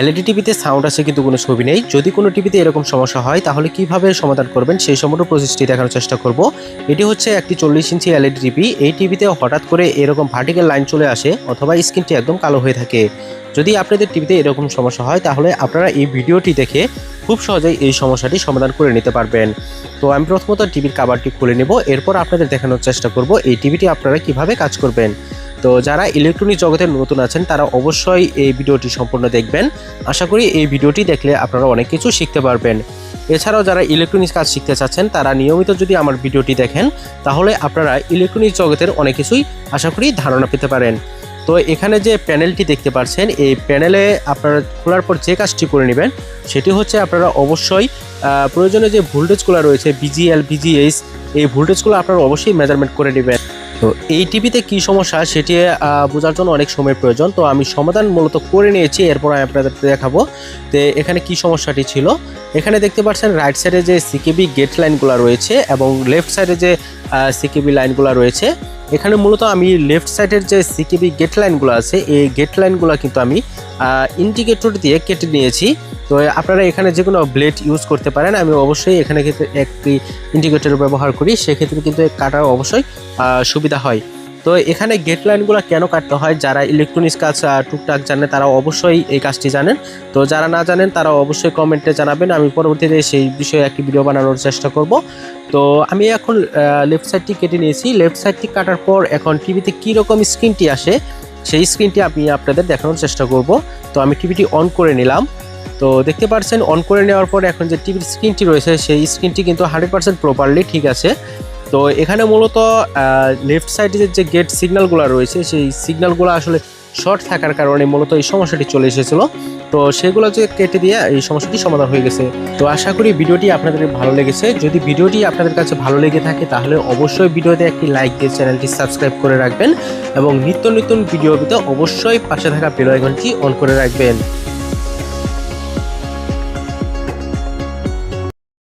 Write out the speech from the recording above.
LED টিভিতে sound আছে কিন্তু কোনো ছবি নেই। যদি কোনো টিভিতে এরকম সমস্যা হয়, তাহলে কীভাবে সমাধান করবেন সেই সম্পূর্ণ প্রসেসটি দেখানোর চেষ্টা করব। এটি হচ্ছে একটি চল্লিশ ইঞ্চি এলইডি টিভি। এই টিভিতে হঠাৎ করে এরকম ভার্টিক্যাল লাইন চলে আসে অথবা স্ক্রিনটি একদম কালো হয়ে থাকে। যদি আপনাদের টিভিতে এরকম সমস্যা হয়, তাহলে আপনারা এই ভিডিওটি দেখে খুব সহজেই এই সমস্যাটি সমাধান করে নিতে পারবেন। তো আমি প্রথমত টিভির কাভারটি খুলে নেব। এরপর আপনাদের দেখানোর চেষ্টা করব, এই টিভিটি আপনারা কীভাবে কাজ করবেন। তো যারা ইলেকট্রনিক জগতে নতুন আছেন, তারা অবশ্যই এই ভিডিওটি সম্পূর্ণ দেখবেন। আশা করি এই ভিডিওটি দেখলে আপনারা অনেক কিছু শিখতে পারবেন। এছাড়াও যারা ইলেকট্রনিক্স কাজ শিখতে চাচ্ছেন, তারা নিয়মিত যদি আমার ভিডিওটি দেখেন, তাহলে আপনারা ইলেকট্রনিক্স জগতের অনেক কিছুই আশা করি ধারণা পেতে পারেন। তো এখানে যে প্যানেলটি দেখতে পাচ্ছেন, এই প্যানেলে আপনারা খোলার পর যে কাজটি করে নেবেন, সেটি হচ্ছে আপনারা অবশ্যই প্রয়োজনে যে ভোল্টেজগুলো রয়েছে বিজিএল বিজিএইচ এই ভোল্টেজগুলো আপনারা অবশ্যই মেজারমেন্ট করে নেবেন। তো এই টিভিতে কি সমস্যা সেটি বোঝার জন্য অনেক সময় প্রয়োজন। তো আমি সমাধান মূলত করে নিয়েছি, এরপর আমি আপনাদের দেখাবো তো এখানে কি সমস্যাটি ছিল। এখানে দেখতে পাচ্ছেন রাইট সাইডে যে সিকেবি গেট লাইনগুলো রয়েছে এবং লেফট সাইডে যে সিকেবি লাইনগুলো রয়েছে। এখানে মূলত আমি লেফট সাইডের যে সিকেবি গেট লাইনগুলো আছে, এই গেট লাইনগুলো কিন্তু আমি ইন্ডিকেটর দিয়ে কেটে নিয়েছি। তো আপনারা এখানে যে কোনো ব্লেড ইউজ করতে পারেন। আমি অবশ্যই এখানে ক্ষেত্রে একটি ইন্ডিকেটর ব্যবহার করি। সেক্ষেত্রে কিন্তু কাটা অবশ্যই সুবিধা হয়। তো এখানে গেট লাইনগুলো কেন কাটতে হয়? যারা ইলেকট্রনিক্স কাজ টুকটাক জানে তারা অবশ্যই এই কাজটি জানেন। তো যারা না জানেন তারা অবশ্যই কমেন্টে জানাবেন। আমি পরবর্তীতে সেই বিষয়ে একটি ভিডিও বানানোর চেষ্টা করব। তো আমি এখন লেফট সাইডটি কেটে নিয়েছি। লেফট সাইডটি কাটার পর এখন টিভিতে কীরকম স্ক্রিনটি আসে, সেই স্ক্রিনটি আমি আপনাদের দেখানোর চেষ্টা করব। তো আমি টিভিটি অন করে নিলাম। তো দেখতে পাচ্ছেন অন করে নেওয়ার পর এখন যে টিভির স্ক্রিনটি রয়েছে, সেই স্ক্রিনটি কিন্তু হান্ড্রেড পার্সেন্ট প্রপারলি ঠিক আছে। তো এখানে মূলত লেফট সাইডে যে গেট সিগন্যালগুলো রয়েছে, সেই সিগন্যালগুলো আসলে শর্ট থাকার কারণে মূলত এই সমস্যাটি চলে এসেছিল। তো সেগুলো যে কেটে দিয়ে এই সমস্যাটি সমাধান হয়ে গেছে। তো আশা করি ভিডিওটি আপনাদের ভালো লেগেছে। যদি ভিডিওটি আপনাদের কাছে ভালো লেগে থাকে, তাহলে অবশ্যই ভিডিওতে একটি লাইক দিয়ে চ্যানেলটি সাবস্ক্রাইব করে রাখবেন এবং নিত্য নতুন ভিডিও অবশ্যই পাশে থাকা বেল অন করে রাখবেন।